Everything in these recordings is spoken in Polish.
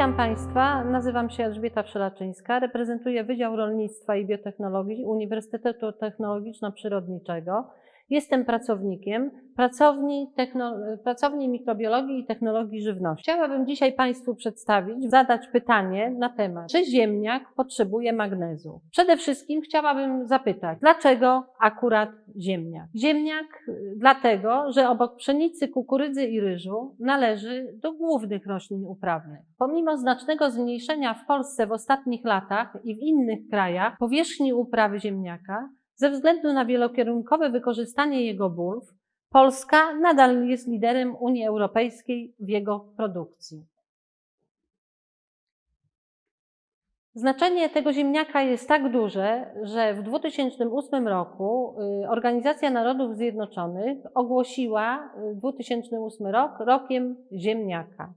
Witam Państwa, nazywam się Elżbieta Wszelaczyńska, reprezentuję Wydział Rolnictwa i Biotechnologii Uniwersytetu Technologiczno-Przyrodniczego. Jestem pracownikiem pracowni, techno, pracowni mikrobiologii i technologii żywności. Chciałabym dzisiaj Państwu przedstawić, zadać pytanie na temat, czy ziemniak potrzebuje magnezu. Przede wszystkim chciałabym zapytać, dlaczego akurat ziemniak? Ziemniak y, dlatego, że obok pszenicy, kukurydzy i ryżu należy do głównych roślin uprawnych. Pomimo znacznego zmniejszenia w Polsce w ostatnich latach i w innych krajach powierzchni uprawy ziemniaka, ze względu na wielokierunkowe wykorzystanie jego bulw, Polska nadal jest liderem Unii Europejskiej w jego produkcji. Znaczenie tego ziemniaka jest tak duże, że w 2008 roku y, Organizacja Narodów Zjednoczonych ogłosiła y, 2008 rok rokiem ziemniaka.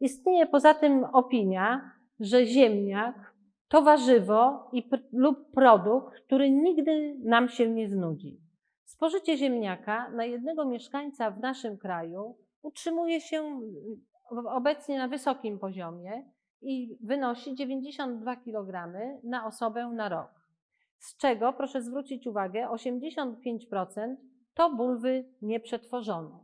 Istnieje poza tym opinia, że ziemniak to warzywo i, lub produkt, który nigdy nam się nie znudzi. Spożycie ziemniaka na jednego mieszkańca w naszym kraju utrzymuje się obecnie na wysokim poziomie i wynosi 92 kg na osobę na rok. Z czego, proszę zwrócić uwagę, 85% to bulwy nieprzetworzone.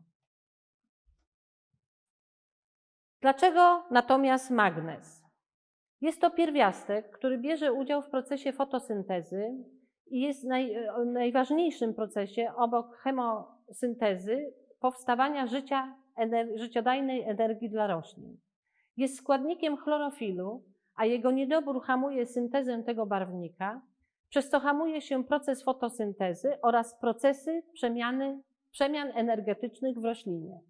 Dlaczego natomiast magnez? Jest to pierwiastek, który bierze udział w procesie fotosyntezy i jest naj, najważniejszym procesie obok chemosyntezy powstawania życia, ener, życiodajnej energii dla roślin. Jest składnikiem chlorofilu, a jego niedobór hamuje syntezę tego barwnika, przez co hamuje się proces fotosyntezy oraz procesy przemiany, przemian energetycznych w roślinie.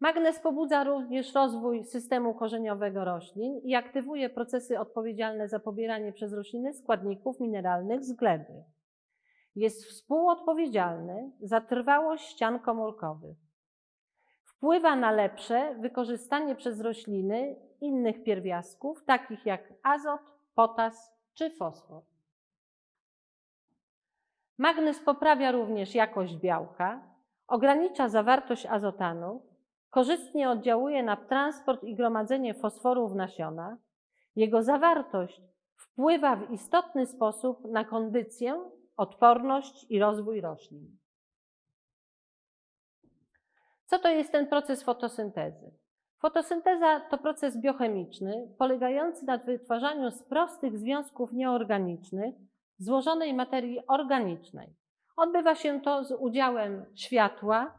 Magnez pobudza również rozwój systemu korzeniowego roślin i aktywuje procesy odpowiedzialne za pobieranie przez rośliny składników mineralnych z gleby. Jest współodpowiedzialny za trwałość ścian komórkowych. Wpływa na lepsze wykorzystanie przez rośliny innych pierwiastków, takich jak azot, potas czy fosfor. Magnez poprawia również jakość białka, ogranicza zawartość azotanu, korzystnie oddziałuje na transport i gromadzenie fosforu w nasionach. Jego zawartość wpływa w istotny sposób na kondycję, odporność i rozwój roślin. Co to jest ten proces fotosyntezy? Fotosynteza to proces biochemiczny polegający na wytwarzaniu z prostych związków nieorganicznych złożonej materii organicznej. Odbywa się to z udziałem światła,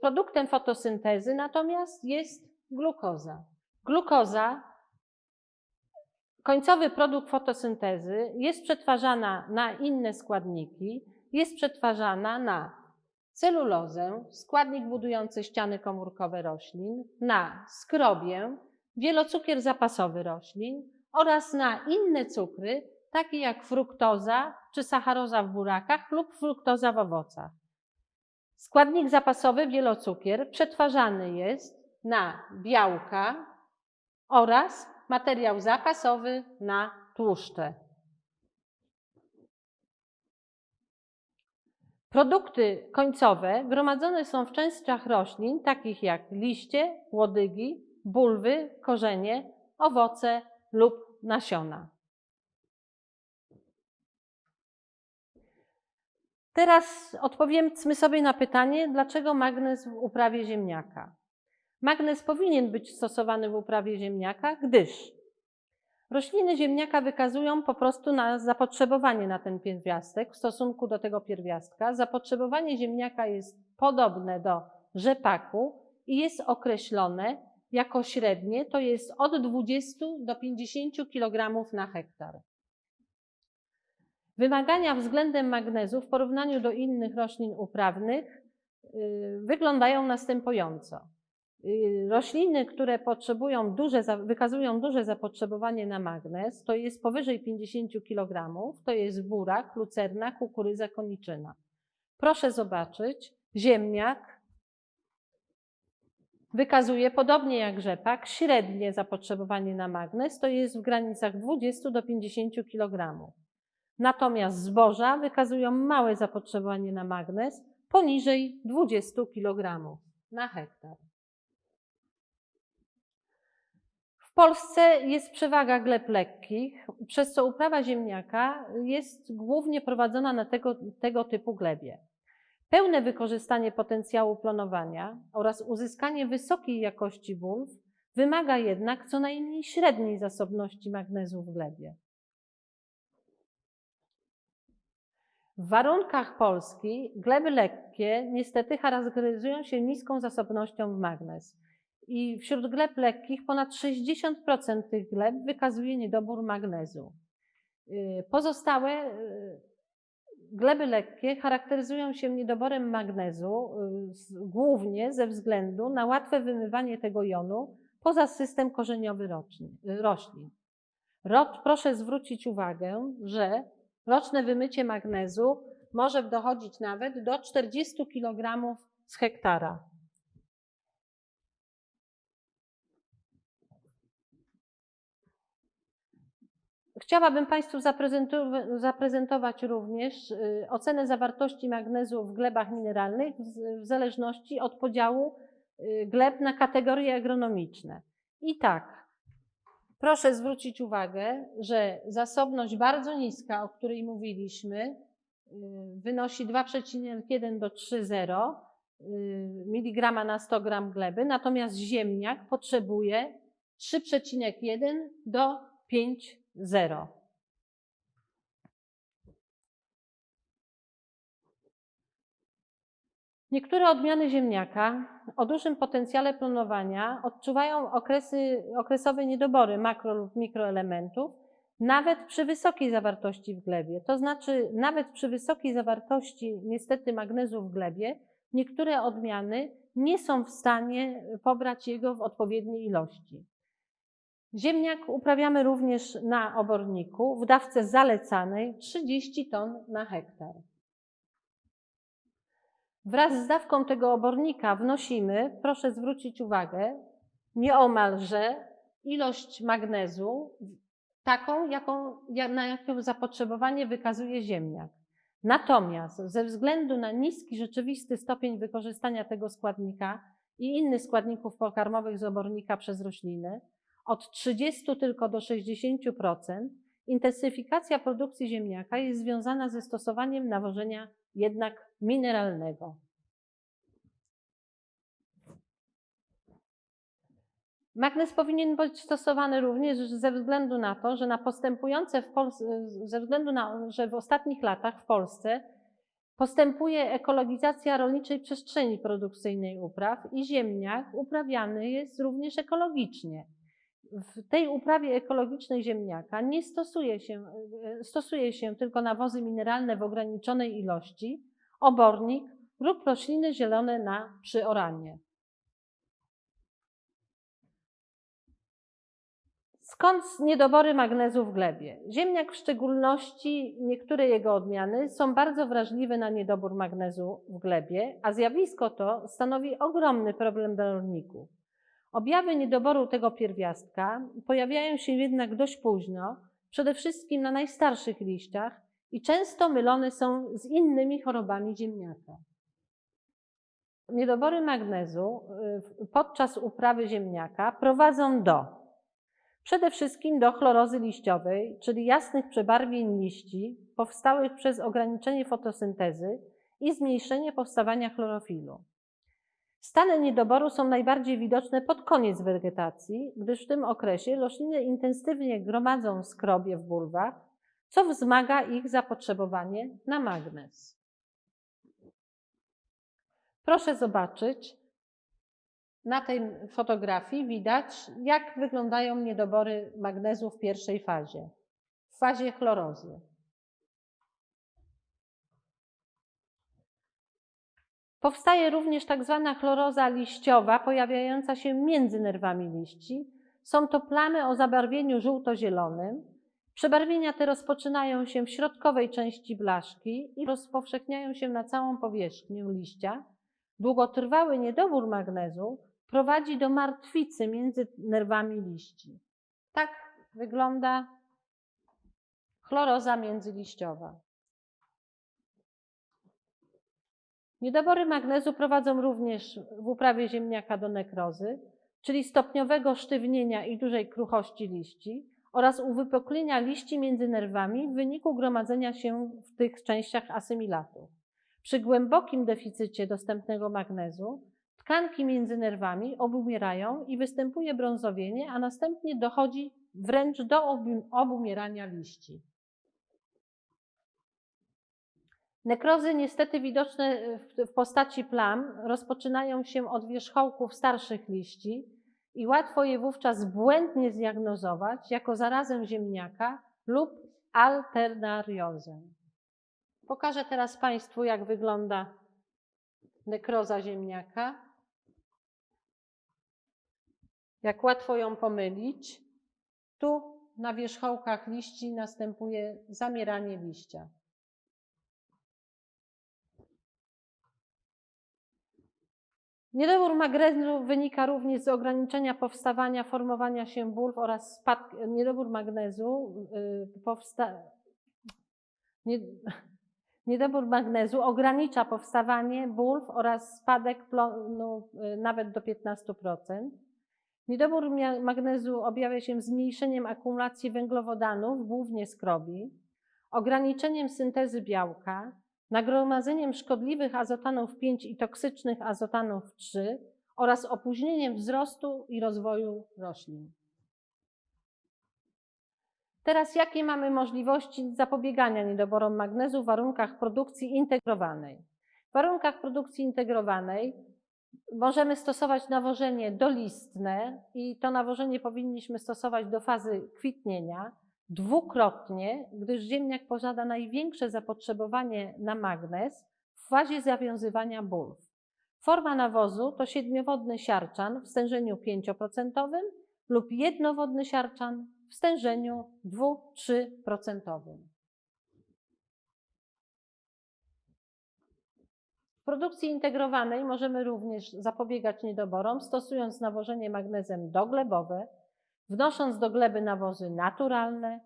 Produktem fotosyntezy natomiast jest glukoza. Glukoza, końcowy produkt fotosyntezy, jest przetwarzana na inne składniki, jest przetwarzana na celulozę, składnik budujący ściany komórkowe roślin, na skrobię, wielocukier zapasowy roślin oraz na inne cukry, takie jak fruktoza czy sacharoza w burakach lub fruktoza w owocach. Składnik zapasowy wielocukier przetwarzany jest na białka oraz materiał zapasowy na tłuszcze. Produkty końcowe gromadzone są w częściach roślin, takich jak liście, łodygi, bulwy, korzenie, owoce lub nasiona. Teraz odpowiedzmy sobie na pytanie, dlaczego magnez w uprawie ziemniaka. Magnez powinien być stosowany w uprawie ziemniaka, gdyż rośliny ziemniaka wykazują po prostu na zapotrzebowanie na ten pierwiastek w stosunku do tego pierwiastka. Zapotrzebowanie ziemniaka jest podobne do rzepaku i jest określone jako średnie, to jest od 20 do 50 kg na hektar. Wymagania względem magnezu w porównaniu do innych roślin uprawnych y, wyglądają następująco. Y, Rośliny, które potrzebują duże, wykazują duże zapotrzebowanie na magnez, to jest powyżej 50 kg, to jest burak, lucerna, kukurydza, koniczyna. Proszę zobaczyć, ziemniak wykazuje, podobnie jak rzepak, średnie zapotrzebowanie na magnez, to jest w granicach 20 do 50 kg. Natomiast zboża wykazują małe zapotrzebowanie na magnez poniżej 20 kg na hektar. Polsce jest przewaga gleb lekkich, przez co uprawa ziemniaka jest głównie prowadzona na tego, tego typu glebie. Pełne wykorzystanie potencjału plonowania oraz uzyskanie wysokiej jakości wulw wymaga jednak co najmniej średniej zasobności magnezu w glebie. W warunkach Polski gleby lekkie niestety charakteryzują się niską zasobnością w magnez. I wśród gleb lekkich ponad 60% tych gleb wykazuje niedobór magnezu. Y, Pozostałe y, gleby lekkie charakteryzują się niedoborem magnezu y, głównie ze względu na łatwe wymywanie tego jonu poza system korzeniowy roślin. Proszę zwrócić uwagę, że roczne wymycie magnezu może dochodzić nawet do 40 kg z hektara. Chciałabym Państwu zaprezentowa- zaprezentować również y, ocenę zawartości magnezu w glebach mineralnych w- w zależności od podziału y, gleb na kategorie agronomiczne. I tak, proszę zwrócić uwagę, że zasobność bardzo niska, o której mówiliśmy, y, wynosi 2,1 do 3,0 mg na 100 g gleby, natomiast ziemniak potrzebuje 3,1 do 5,0. Niektóre odmiany ziemniaka o dużym potencjale plonowania odczuwają okresy, okresowe niedobory makro lub mikroelementów, nawet przy wysokiej zawartości w glebie. To znaczy, nawet przy wysokiej zawartości niestety magnezu w glebie, niektóre odmiany nie są w stanie pobrać jego w odpowiedniej ilości. Ziemniak uprawiamy również na oborniku w dawce zalecanej 30 ton na hektar. Wraz z dawką tego obornika wnosimy, proszę zwrócić uwagę, nieomalże ilość magnezu, taką, jaką, ja- na jaką zapotrzebowanie wykazuje ziemniak. Natomiast ze względu na niski rzeczywisty stopień wykorzystania tego składnika i innych składników pokarmowych z obornika przez rośliny, od 30 tylko do 60%, intensyfikacja produkcji ziemniaka jest związana ze stosowaniem nawożenia jednak mineralnego. Magnez powinien być stosowany również ze względu na to, że na postępujące w Polsce, ze względu na, że w ostatnich latach w Polsce postępuje ekologizacja rolniczej przestrzeni produkcyjnej upraw i ziemniak uprawiany jest również ekologicznie. W tej uprawie ekologicznej ziemniaka nie stosuje się, e, stosuje się tylko nawozy mineralne w ograniczonej ilości, obornik lub rośliny zielone na przyoranie. Skąd niedobory magnezu w glebie? Ziemniak, w szczególności niektóre jego odmiany, są bardzo wrażliwe na niedobór magnezu w glebie, a zjawisko to stanowi ogromny problem dla rolników. Objawy niedoboru tego pierwiastka pojawiają się jednak dość późno, przede wszystkim na najstarszych liściach i często mylone są z innymi chorobami ziemniaka. Niedobory magnezu y, podczas uprawy ziemniaka prowadzą do Przede wszystkim do chlorozy liściowej, czyli jasnych przebarwień liści powstałych przez ograniczenie fotosyntezy i zmniejszenie powstawania chlorofilu. Stany niedoboru są najbardziej widoczne pod koniec wegetacji, gdyż w tym okresie rośliny intensywnie gromadzą skrobie w bulwach, co wzmaga ich zapotrzebowanie na magnez. Proszę zobaczyć, na tej fotografii widać, jak wyglądają niedobory magnezu w pierwszej fazie, w fazie chlorozy. Powstaje również tak zwana chloroza liściowa, pojawiająca się między nerwami liści. Są to plamy o zabarwieniu żółto-zielonym. Przebarwienia te rozpoczynają się w środkowej części blaszki i rozpowszechniają się na całą powierzchnię liścia. Długotrwały niedobór magnezu prowadzi do martwicy między nerwami liści. Tak wygląda chloroza międzyliściowa. Niedobory magnezu prowadzą również w uprawie ziemniaka do nekrozy, czyli stopniowego sztywnienia i dużej kruchości liści oraz uwypuklenia liści między nerwami w wyniku gromadzenia się w tych częściach asymilatu. Przy głębokim deficycie dostępnego magnezu tkanki między nerwami obumierają i występuje brązowienie, a następnie dochodzi wręcz do obu- obumierania liści. Nekrozy niestety widoczne w- w postaci plam rozpoczynają się od wierzchołków starszych liści i łatwo je wówczas błędnie zdiagnozować jako zarazę ziemniaka lub alternariozę. Pokażę teraz Państwu, jak wygląda nekroza ziemniaka. Jak łatwo ją pomylić. Tu na wierzchołkach liści następuje zamieranie liścia. Niedobór magnezu wynika również z ograniczenia powstawania, formowania się bulw oraz spadk, niedobór magnezu y, powsta, nie, niedobór magnezu ogranicza powstawanie bulw oraz spadek plonu y, nawet do 15%. Niedobór magnezu objawia się zmniejszeniem akumulacji węglowodanów, głównie skrobi, ograniczeniem syntezy białka, nagromadzeniem szkodliwych azotanów 5 i toksycznych azotanów 3 oraz opóźnieniem wzrostu i rozwoju roślin. Teraz jakie mamy możliwości zapobiegania niedoborom magnezu w warunkach produkcji integrowanej? W warunkach produkcji integrowanej możemy stosować nawożenie dolistne i to nawożenie powinniśmy stosować do fazy kwitnienia dwukrotnie, gdyż ziemniak posiada największe zapotrzebowanie na magnez w fazie zawiązywania bulw. Forma nawozu to siedmiowodny siarczan w stężeniu 5% lub jednowodny siarczan w stężeniu 2-3%. W produkcji integrowanej możemy również zapobiegać niedoborom, stosując nawożenie magnezem doglebowe, wnosząc do gleby nawozy naturalne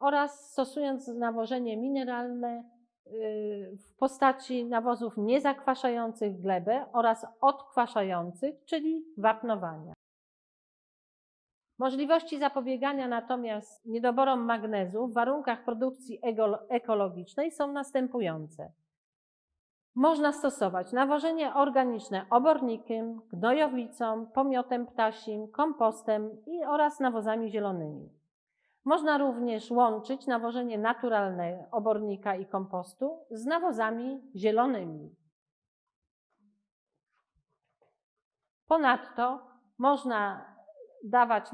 oraz stosując nawożenie mineralne yy, w postaci nawozów niezakwaszających glebę oraz odkwaszających, czyli wapnowania. Możliwości zapobiegania natomiast niedoborom magnezu w warunkach produkcji ekologicznej są następujące. Można stosować nawożenie organiczne obornikiem, gnojowicą, pomiotem ptasim, kompostem i oraz nawozami zielonymi. Można również łączyć nawożenie naturalne obornika i kompostu z nawozami zielonymi. Ponadto można dawać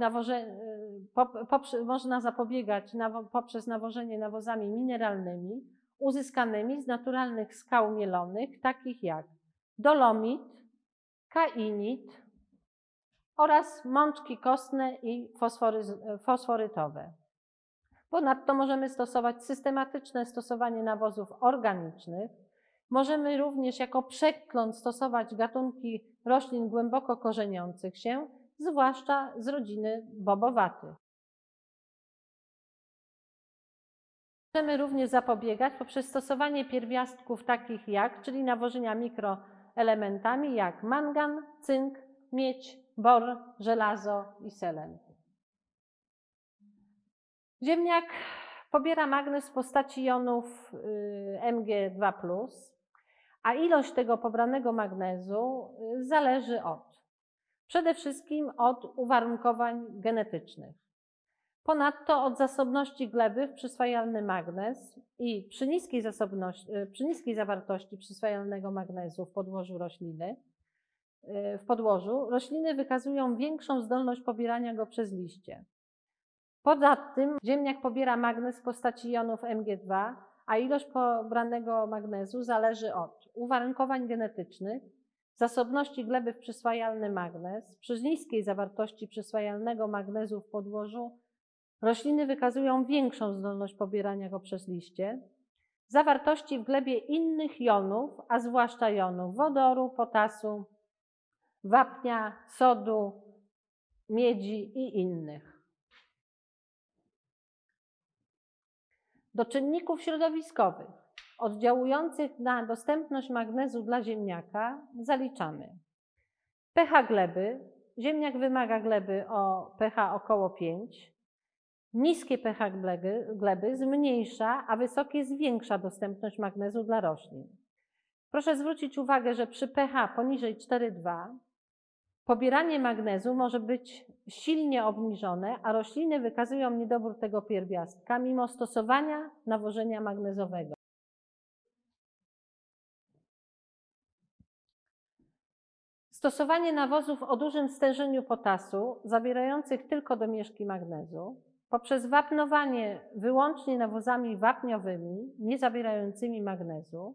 poprze- można zapobiegać poprzez nawożenie nawozami mineralnymi uzyskanymi z naturalnych skał mielonych, takich jak dolomit, kainit oraz mączki kostne i fosforyz- fosforytowe. Ponadto możemy stosować systematyczne stosowanie nawozów organicznych. Możemy również jako przekląt stosować gatunki roślin głęboko korzeniących się, zwłaszcza z rodziny bobowatych. Możemy również zapobiegać poprzez stosowanie pierwiastków takich jak, czyli nawożenia mikroelementami jak mangan, cynk, miedź, bor, żelazo i selen. Ziemniak pobiera magnez w postaci jonów y, Mg2+, a ilość tego pobranego magnezu y, zależy od przede wszystkim od uwarunkowań genetycznych. Ponadto od zasobności gleby w przyswajalny magnez i przy niskiej, y, przy niskiej zawartości przyswajalnego magnezu w podłożu rośliny, y, w podłożu rośliny wykazują większą zdolność pobierania go przez liście. Poza tym ziemniak pobiera magnez w postaci jonów Mg2, a ilość pobranego magnezu zależy od uwarunkowań genetycznych, zasobności gleby w przyswajalny magnez, przy niskiej zawartości przyswajalnego magnezu w podłożu rośliny wykazują większą zdolność pobierania go przez liście, zawartości w glebie innych jonów, a zwłaszcza jonów wodoru, potasu, wapnia, sodu, miedzi i innych. Do czynników środowiskowych oddziałujących na dostępność magnezu dla ziemniaka zaliczamy pH gleby, ziemniak wymaga gleby o pH około 5. Niskie pH gleby, zmniejsza, a wysokie zwiększa dostępność magnezu dla roślin. Proszę zwrócić uwagę, że przy pH poniżej 4,2 pobieranie magnezu może być silnie obniżone, a rośliny wykazują niedobór tego pierwiastka mimo stosowania nawożenia magnezowego. Stosowanie nawozów o dużym stężeniu potasu, zawierających tylko domieszki magnezu, poprzez wapnowanie wyłącznie nawozami wapniowymi, nie zawierającymi magnezu,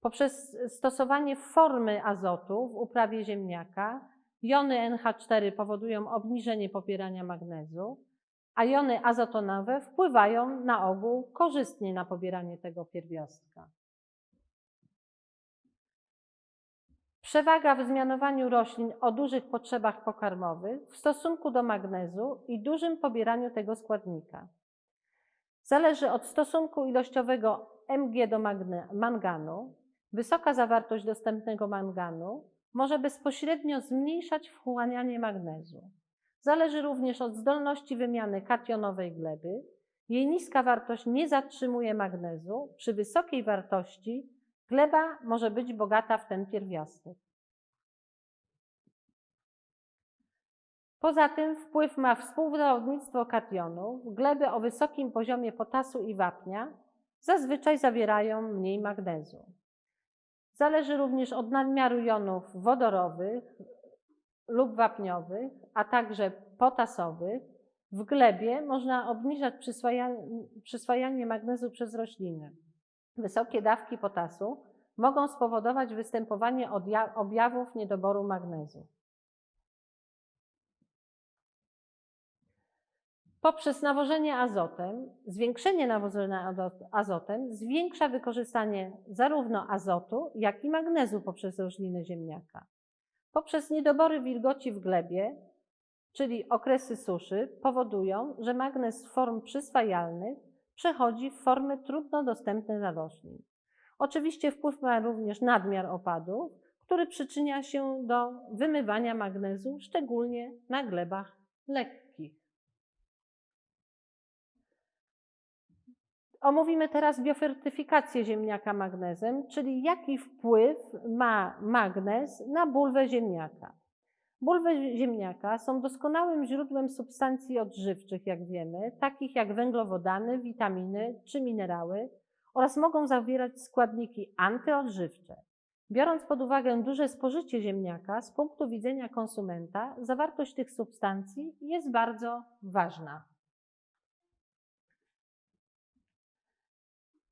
poprzez stosowanie formy azotu w uprawie ziemniaka, jony NH4 powodują obniżenie popierania magnezu, a jony azotonowe wpływają na ogół korzystnie na pobieranie tego pierwiastka. Przewaga w zmianowaniu roślin o dużych potrzebach pokarmowych w stosunku do magnezu i dużym pobieraniu tego składnika. Zależy od stosunku ilościowego Mg do manganu. Wysoka zawartość dostępnego manganu może bezpośrednio zmniejszać wchłanianie magnezu. Zależy również od zdolności wymiany kationowej gleby. Jej niska wartość nie zatrzymuje magnezu. Przy wysokiej wartości gleba może być bogata w ten pierwiastek. Poza tym wpływ ma współwydawnictwo kationów. Gleby o wysokim poziomie potasu i wapnia zazwyczaj zawierają mniej magnezu. Zależy również od nadmiaru jonów wodorowych lub wapniowych, a także potasowych. W glebie można obniżać przyswajanie magnezu przez rośliny. Wysokie dawki potasu mogą spowodować występowanie objawów niedoboru magnezu. Poprzez nawożenie azotem, zwiększenie nawożenia azotem zwiększa wykorzystanie zarówno azotu, jak i magnezu poprzez rośliny ziemniaka. Poprzez niedobory wilgoci w glebie, czyli okresy suszy, powodują, że magnez z form przyswajalnych przechodzi w formy trudno dostępne dla roślin. Oczywiście wpływ ma również nadmiar opadów, który przyczynia się do wymywania magnezu, szczególnie na glebach lekkich. Omówimy teraz biofertyfikację ziemniaka magnezem, czyli jaki wpływ ma magnez na bulwę ziemniaka. Bulwy ziemniaka są doskonałym źródłem substancji odżywczych, jak wiemy, takich jak węglowodany, witaminy czy minerały oraz mogą zawierać składniki antyodżywcze. Biorąc pod uwagę duże spożycie ziemniaka, z punktu widzenia konsumenta, zawartość tych substancji jest bardzo ważna.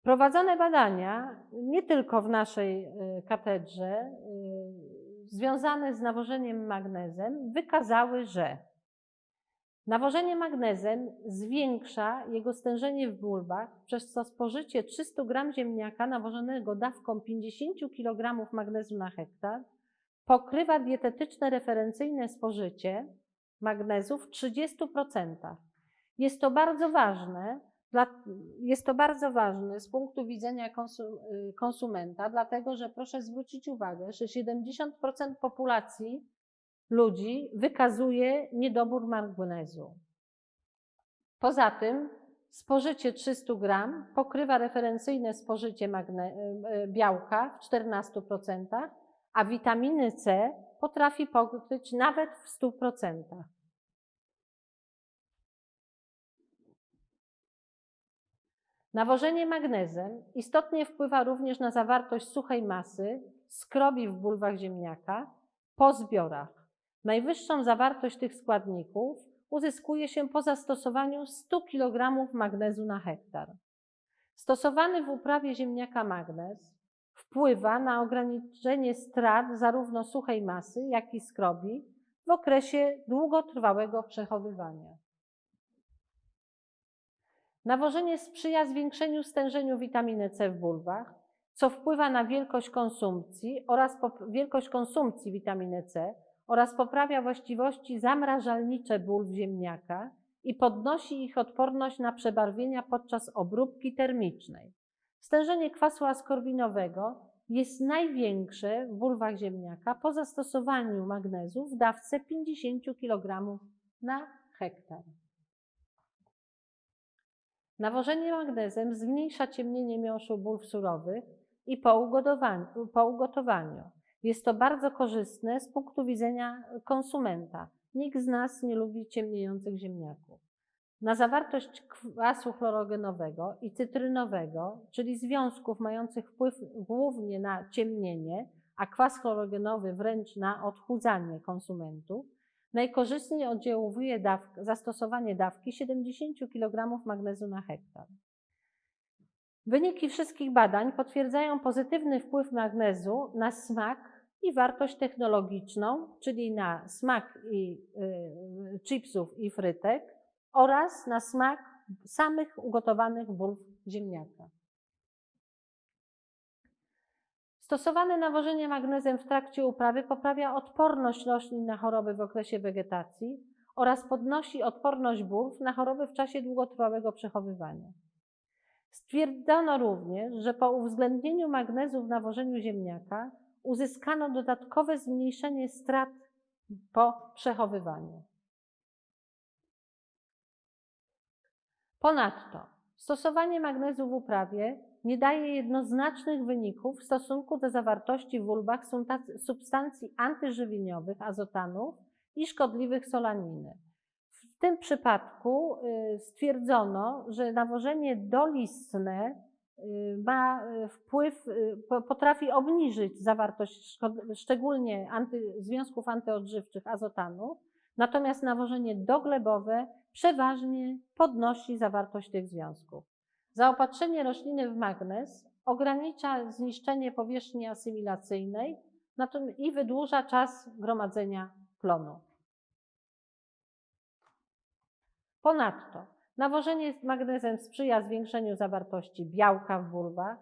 Prowadzone badania, nie tylko w naszej y, katedrze, y, związane z nawożeniem magnezem, wykazały, że nawożenie magnezem zwiększa jego stężenie w bulbach, przez co spożycie 300 g ziemniaka nawożonego dawką 50 kg magnezu na hektar pokrywa dietetyczne referencyjne spożycie magnezu w 30%. Jest to bardzo ważne, jest to bardzo ważne z punktu widzenia y, konsumenta, dlatego że proszę zwrócić uwagę, że 70% populacji ludzi wykazuje niedobór magnezu. Poza tym spożycie 300 gram pokrywa referencyjne spożycie y, y, białka w 14%, a witaminy C potrafi pokryć nawet w 100%. Nawożenie magnezem istotnie wpływa również na zawartość suchej masy skrobi w bulwach ziemniaka po zbiorach. Najwyższą zawartość tych składników uzyskuje się po zastosowaniu 100 kg magnezu na hektar. Stosowany w uprawie ziemniaka magnez wpływa na ograniczenie strat zarówno suchej masy, jak i skrobi w okresie długotrwałego przechowywania. Nawożenie sprzyja zwiększeniu stężeniu witaminy C w bulwach, co wpływa na wielkość konsumpcji oraz wielkość konsumpcji witaminy C oraz poprawia właściwości zamrażalnicze bulw ziemniaka i podnosi ich odporność na przebarwienia podczas obróbki termicznej. Stężenie kwasu askorbinowego jest największe w bulwach ziemniaka po zastosowaniu magnezu w dawce 50 kg na hektar. Nawożenie magnezem zmniejsza ciemnienie miąższu bulw surowych i po po ugotowaniu. Jest to bardzo korzystne z punktu widzenia konsumenta. Nikt z nas nie lubi ciemniejących ziemniaków. Na zawartość kwasu chlorogenowego i cytrynowego, czyli związków mających wpływ głównie na ciemnienie, a kwas chlorogenowy wręcz na odchudzanie konsumentów, najkorzystniej oddziałuje dawk, zastosowanie dawki 70 kg magnezu na hektar. Wyniki wszystkich badań potwierdzają pozytywny wpływ magnezu na smak i wartość technologiczną, czyli na smak i, y, chipsów i frytek oraz na smak samych ugotowanych bulw ziemniaka. Stosowane nawożenie magnezem w trakcie uprawy poprawia odporność roślin na choroby w okresie wegetacji oraz podnosi odporność bulw na choroby w czasie długotrwałego przechowywania. Stwierdzono również, że po uwzględnieniu magnezu w nawożeniu ziemniaka uzyskano dodatkowe zmniejszenie strat po przechowywaniu. Ponadto stosowanie magnezu w uprawie nie daje jednoznacznych wyników w stosunku do zawartości w bulbach substancji antyżywieniowych, azotanów i szkodliwych solaniny. W tym przypadku y, stwierdzono, że nawożenie dolistne y, ma y, wpływ, potrafi obniżyć zawartość szczególnie anty, związków antyodżywczych azotanów, natomiast nawożenie doglebowe przeważnie podnosi zawartość tych związków. Zaopatrzenie rośliny w magnez ogranicza zniszczenie powierzchni asymilacyjnej i wydłuża czas gromadzenia plonu. Ponadto nawożenie z magnezem sprzyja zwiększeniu zawartości białka w bulwach.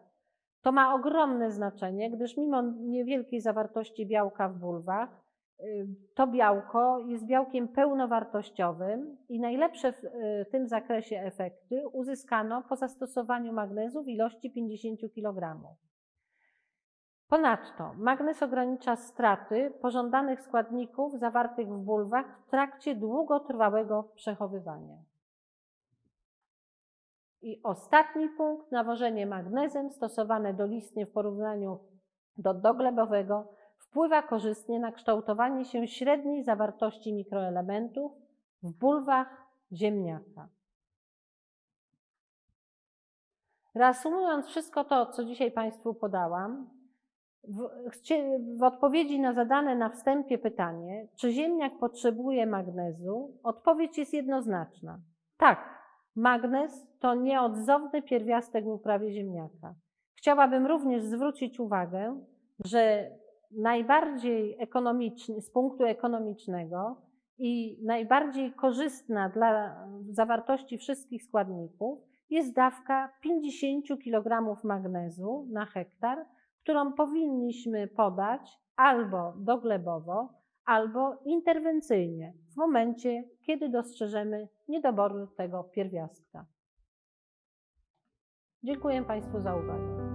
To ma ogromne znaczenie, gdyż mimo niewielkiej zawartości białka w bulwach, to białko jest białkiem pełnowartościowym i najlepsze w y, tym zakresie efekty uzyskano po zastosowaniu magnezu w ilości 50 kg. Ponadto magnez ogranicza straty pożądanych składników zawartych w bulwach w trakcie długotrwałego przechowywania. I ostatni punkt, nawożenie magnezem stosowane dolistnie w porównaniu do doglebowego wpływa korzystnie na kształtowanie się średniej zawartości mikroelementów w bulwach ziemniaka. Reasumując wszystko to, co dzisiaj Państwu podałam, w, w, odpowiedzi na zadane na wstępie pytanie, czy ziemniak potrzebuje magnezu, odpowiedź jest jednoznaczna. Tak, magnez to nieodzowny pierwiastek w uprawie ziemniaka. Chciałabym również zwrócić uwagę, że najbardziej ekonomiczny, z punktu ekonomicznego i najbardziej korzystna dla zawartości wszystkich składników jest dawka 50 kg magnezu na hektar, którą powinniśmy podać albo doglebowo, albo interwencyjnie w momencie, kiedy dostrzeżemy niedoboru tego pierwiastka. Dziękuję Państwu za uwagę.